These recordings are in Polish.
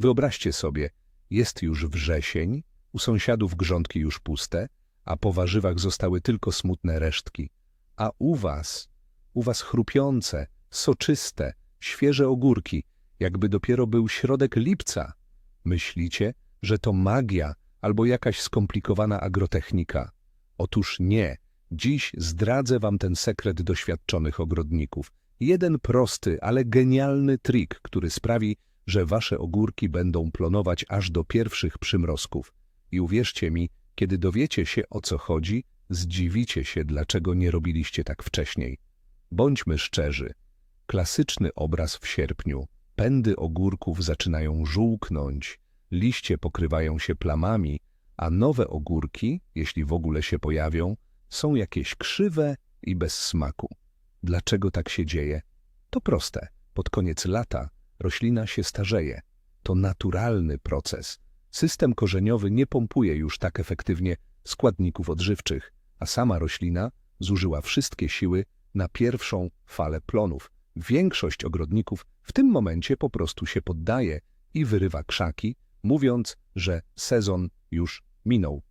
Wyobraźcie sobie, jest już wrzesień, u sąsiadów grządki już puste, a po warzywach zostały tylko smutne resztki. A u was, u was chrupiące, soczyste, świeże ogórki, jakby dopiero był środek lipca. Myślicie, że to magia albo jakaś skomplikowana agrotechnika? Otóż nie. Dziś zdradzę wam ten sekret doświadczonych ogrodników. Jeden prosty, ale genialny trik, który sprawi, że wasze ogórki będą plonować aż do pierwszych przymrozków. I uwierzcie mi, kiedy dowiecie się o co chodzi, zdziwicie się, dlaczego nie robiliście tak wcześniej. Bądźmy szczerzy. Klasyczny obraz w sierpniu. Pędy ogórków zaczynają żółknąć, liście pokrywają się plamami, a nowe ogórki, jeśli w ogóle się pojawią, są jakieś krzywe i bez smaku. Dlaczego tak się dzieje? To proste. Pod koniec lata roślina się starzeje. To naturalny proces. System korzeniowy nie pompuje już tak efektywnie składników odżywczych, a sama roślina zużyła wszystkie siły na pierwszą falę plonów. Większość ogrodników w tym momencie po prostu się poddaje i wyrywa krzaki, mówiąc, że sezon już minął.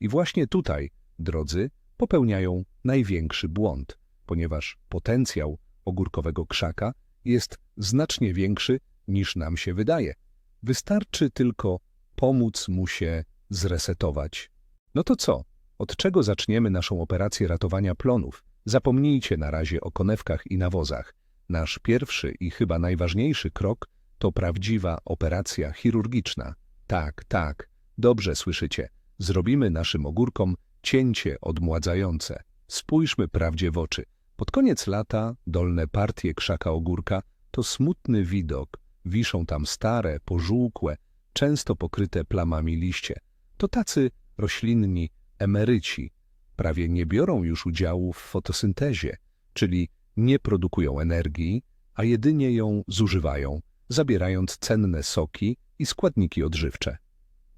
I właśnie tutaj, drodzy, popełniają największy błąd, ponieważ potencjał ogórkowego krzaka jest znacznie większy niż nam się wydaje. Wystarczy tylko pomóc mu się zresetować. No to co? Od czego zaczniemy naszą operację ratowania plonów? Zapomnijcie na razie o konewkach i nawozach. Nasz pierwszy i chyba najważniejszy krok to prawdziwa operacja chirurgiczna. Tak, tak, dobrze słyszycie. Zrobimy naszym ogórkom cięcie odmładzające. Spójrzmy prawdzie w oczy. Pod koniec lata dolne partie krzaka ogórka to smutny widok. Wiszą tam stare, pożółkłe, często pokryte plamami liście. To tacy roślinni emeryci. Prawie nie biorą już udziału w fotosyntezie, czyli nie produkują energii, a jedynie ją zużywają, zabierając cenne soki i składniki odżywcze.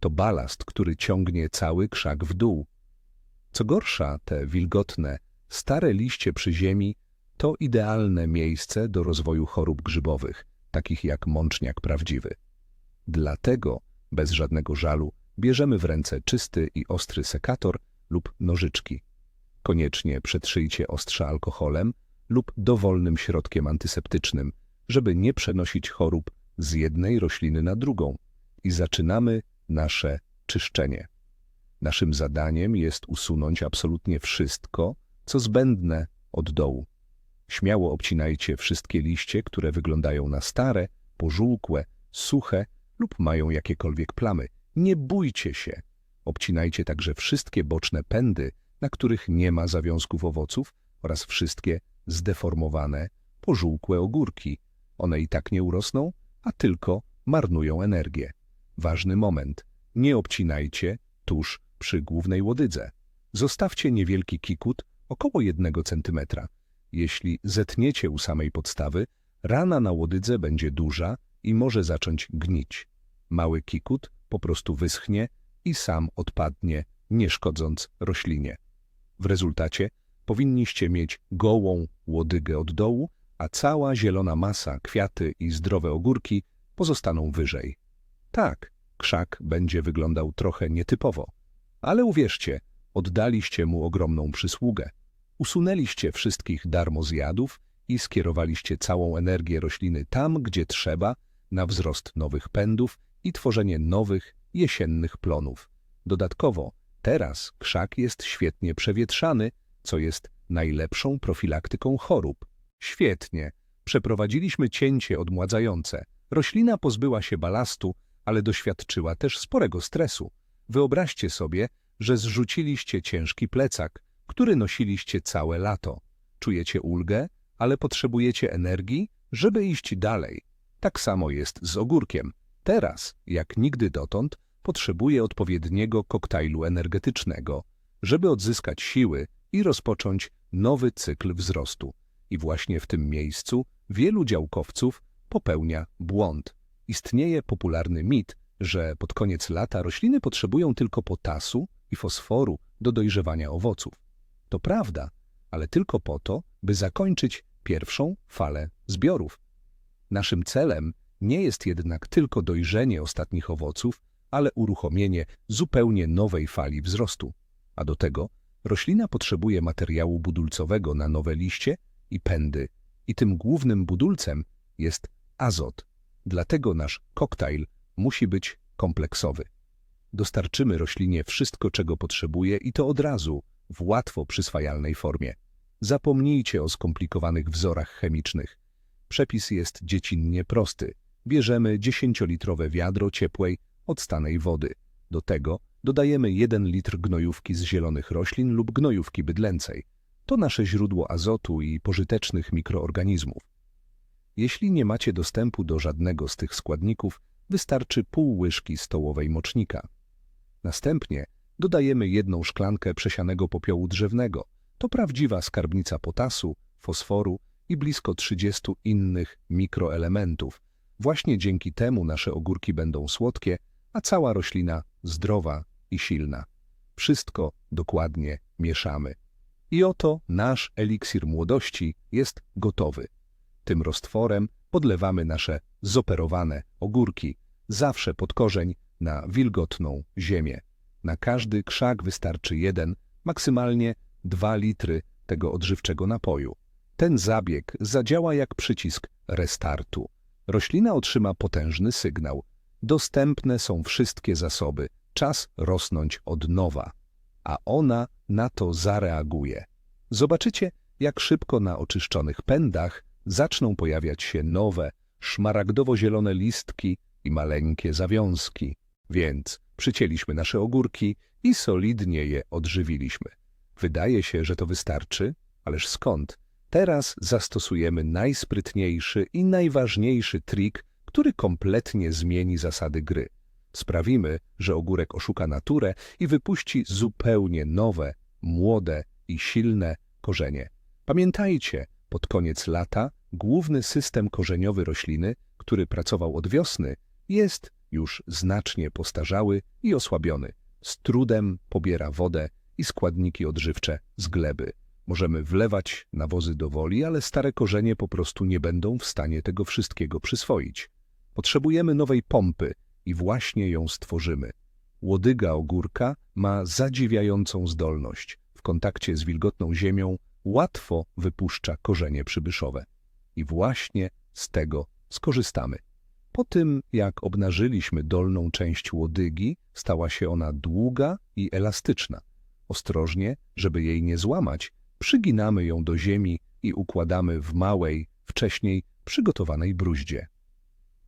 To balast, który ciągnie cały krzak w dół. Co gorsza, te wilgotne, stare liście przy ziemi to idealne miejsce do rozwoju chorób grzybowych, takich jak mączniak prawdziwy. Dlatego, bez żadnego żalu, bierzemy w ręce czysty i ostry sekator lub nożyczki. Koniecznie przetrzyjcie ostrza alkoholem lub dowolnym środkiem antyseptycznym, żeby nie przenosić chorób z jednej rośliny na drugą. I zaczynamy nasze czyszczenie. Naszym zadaniem jest usunąć absolutnie wszystko, co zbędne od dołu. Śmiało obcinajcie wszystkie liście, które wyglądają na stare, pożółkłe, suche lub mają jakiekolwiek plamy. Nie bójcie się. Obcinajcie także wszystkie boczne pędy, na których nie ma zawiązków owoców oraz wszystkie zdeformowane, pożółkłe ogórki. One i tak nie urosną, a tylko marnują energię. Ważny moment. Nie obcinajcie tuż przy głównej łodydze. Zostawcie niewielki kikut około jednego centymetra. Jeśli zetniecie u samej podstawy, rana na łodydze będzie duża i może zacząć gnić. Mały kikut po prostu wyschnie i sam odpadnie, nie szkodząc roślinie. W rezultacie powinniście mieć gołą łodygę od dołu, a cała zielona masa, kwiaty i zdrowe ogórki pozostaną wyżej. Tak, krzak będzie wyglądał trochę nietypowo, ale uwierzcie, oddaliście mu ogromną przysługę. Usunęliście wszystkich darmozjadów i skierowaliście całą energię rośliny tam, gdzie trzeba, na wzrost nowych pędów i tworzenie nowych, jesiennych plonów. Dodatkowo, teraz krzak jest świetnie przewietrzany, co jest najlepszą profilaktyką chorób. Świetnie. Przeprowadziliśmy cięcie odmładzające. Roślina pozbyła się balastu, ale doświadczyła też sporego stresu. Wyobraźcie sobie, że zrzuciliście ciężki plecak, który nosiliście całe lato. Czujecie ulgę, ale potrzebujecie energii, żeby iść dalej. Tak samo jest z ogórkiem. Teraz, jak nigdy dotąd, potrzebuje odpowiedniego koktajlu energetycznego, żeby odzyskać siły i rozpocząć nowy cykl wzrostu. I właśnie w tym miejscu wielu działkowców popełnia błąd. Istnieje popularny mit, że pod koniec lata rośliny potrzebują tylko potasu i fosforu do dojrzewania owoców. To prawda, ale tylko po to, by zakończyć pierwszą falę zbiorów. Naszym celem nie jest jednak tylko dojrzenie ostatnich owoców, ale uruchomienie zupełnie nowej fali wzrostu. A do tego roślina potrzebuje materiału budulcowego na nowe liście i pędy, i tym głównym budulcem jest azot. Dlatego nasz koktajl musi być kompleksowy. Dostarczymy roślinie wszystko, czego potrzebuje i to od razu, w łatwo przyswajalnej formie. Zapomnijcie o skomplikowanych wzorach chemicznych. Przepis jest dziecinnie prosty. Bierzemy 10-litrowe wiadro ciepłej, odstanej wody. Do tego dodajemy 1 litr gnojówki z zielonych roślin lub gnojówki bydlęcej. To nasze źródło azotu i pożytecznych mikroorganizmów. Jeśli nie macie dostępu do żadnego z tych składników, wystarczy pół łyżki stołowej mocznika. Następnie dodajemy jedną szklankę przesianego popiołu drzewnego. To prawdziwa skarbnica potasu, fosforu i blisko 30 innych mikroelementów. Właśnie dzięki temu nasze ogórki będą słodkie, a cała roślina zdrowa i silna. Wszystko dokładnie mieszamy. I oto nasz eliksir młodości jest gotowy. Tym roztworem podlewamy nasze zoperowane ogórki, zawsze pod korzeń na wilgotną ziemię. Na każdy krzak wystarczy jeden, maksymalnie dwa litry tego odżywczego napoju. Ten zabieg zadziała jak przycisk restartu. Roślina otrzyma potężny sygnał. Dostępne są wszystkie zasoby. Czas rosnąć od nowa. A ona na to zareaguje. Zobaczycie, jak szybko na oczyszczonych pędach zaczną pojawiać się nowe, szmaragdowo-zielone listki i maleńkie zawiązki. Więc przycięliśmy nasze ogórki i solidnie je odżywiliśmy. Wydaje się, że to wystarczy, ależ skąd? Teraz zastosujemy najsprytniejszy i najważniejszy trik, który kompletnie zmieni zasady gry. Sprawimy, że ogórek oszuka naturę i wypuści zupełnie nowe, młode i silne korzenie. Pamiętajcie, pod koniec lata główny system korzeniowy rośliny, który pracował od wiosny, jest już znacznie postarzały i osłabiony. Z trudem pobiera wodę i składniki odżywcze z gleby. Możemy wlewać nawozy do woli, ale stare korzenie po prostu nie będą w stanie tego wszystkiego przyswoić. Potrzebujemy nowej pompy i właśnie ją stworzymy. Łodyga ogórka ma zadziwiającą zdolność. W kontakcie z wilgotną ziemią łatwo wypuszcza korzenie przybyszowe. I właśnie z tego skorzystamy. Po tym, jak obnażyliśmy dolną część łodygi, stała się ona długa i elastyczna. Ostrożnie, żeby jej nie złamać, przyginamy ją do ziemi i układamy w małej, wcześniej przygotowanej bruździe.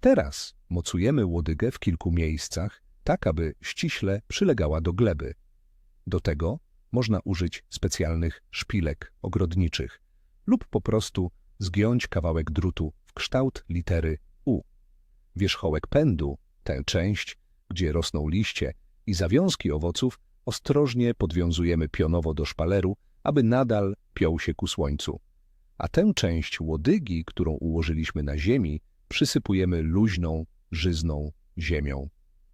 Teraz mocujemy łodygę w kilku miejscach, tak aby ściśle przylegała do gleby. Do tego można użyć specjalnych szpilek ogrodniczych lub po prostu zgiąć kawałek drutu w kształt litery. Wierzchołek pędu, tę część, gdzie rosną liście i zawiązki owoców, ostrożnie podwiązujemy pionowo do szpaleru, aby nadal piął się ku słońcu. A tę część łodygi, którą ułożyliśmy na ziemi, przysypujemy luźną, żyzną ziemią.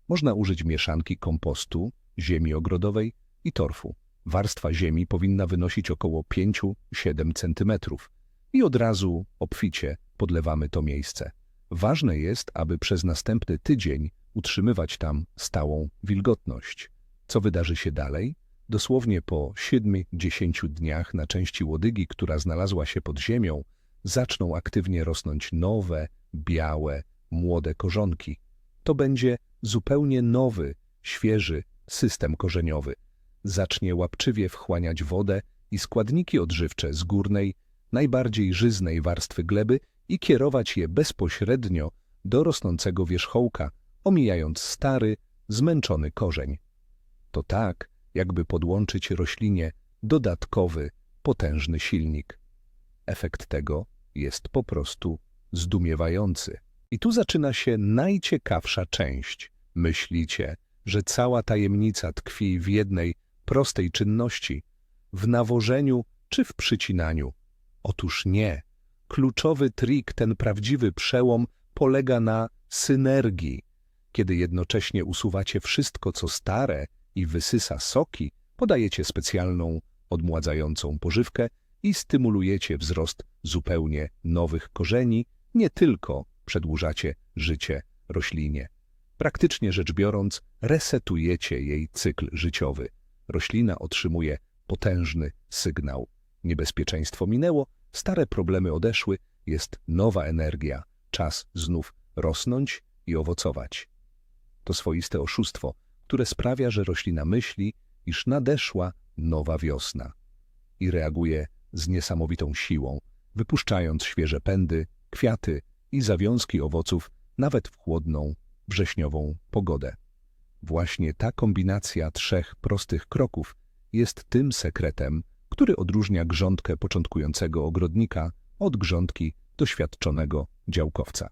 Można użyć mieszanki kompostu, ziemi ogrodowej i torfu. Warstwa ziemi powinna wynosić około 5-7 cm i od razu obficie podlewamy to miejsce. Ważne jest, aby przez następny tydzień utrzymywać tam stałą wilgotność. Co wydarzy się dalej? Dosłownie po 7-10 dniach na części łodygi, która znalazła się pod ziemią, zaczną aktywnie rosnąć nowe, białe, młode korzonki. To będzie zupełnie nowy, świeży system korzeniowy. Zacznie łapczywie wchłaniać wodę i składniki odżywcze z górnej, najbardziej żyznej warstwy gleby i kierować je bezpośrednio do rosnącego wierzchołka, omijając stary, zmęczony korzeń. To tak, jakby podłączyć roślinie dodatkowy, potężny silnik. Efekt tego jest po prostu zdumiewający. I tu zaczyna się najciekawsza część. Myślicie, że cała tajemnica tkwi w jednej prostej czynności w nawożeniu czy w przycinaniu. Otóż nie. Kluczowy trik, ten prawdziwy przełom polega na synergii. Kiedy jednocześnie usuwacie wszystko, co stare i wysysa soki, podajecie specjalną, odmładzającą pożywkę i stymulujecie wzrost zupełnie nowych korzeni, nie tylko przedłużacie życie roślinie. Praktycznie rzecz biorąc, resetujecie jej cykl życiowy. Roślina otrzymuje potężny sygnał. Niebezpieczeństwo minęło, stare problemy odeszły, jest nowa energia, czas znów rosnąć i owocować. To swoiste oszustwo, które sprawia, że roślina myśli, iż nadeszła nowa wiosna i reaguje z niesamowitą siłą, wypuszczając świeże pędy, kwiaty i zawiązki owoców nawet w chłodną, wrześniową pogodę. Właśnie ta kombinacja trzech prostych kroków jest tym sekretem, który odróżnia grządkę początkującego ogrodnika od grządki doświadczonego działkowca.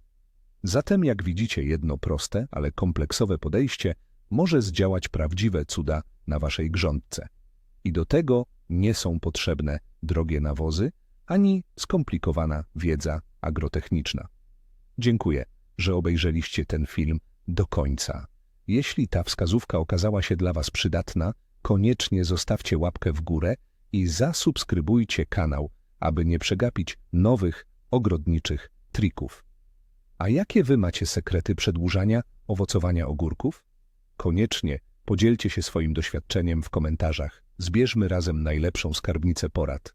Zatem, jak widzicie, jedno proste, ale kompleksowe podejście może zdziałać prawdziwe cuda na waszej grządce. I do tego nie są potrzebne drogie nawozy ani skomplikowana wiedza agrotechniczna. Dziękuję, że obejrzeliście ten film do końca. Jeśli ta wskazówka okazała się dla Was przydatna, koniecznie zostawcie łapkę w górę i zasubskrybujcie kanał, aby nie przegapić nowych ogrodniczych trików. A jakie Wy macie sekrety przedłużania owocowania ogórków? Koniecznie podzielcie się swoim doświadczeniem w komentarzach. Zbierzmy razem najlepszą skarbnicę porad.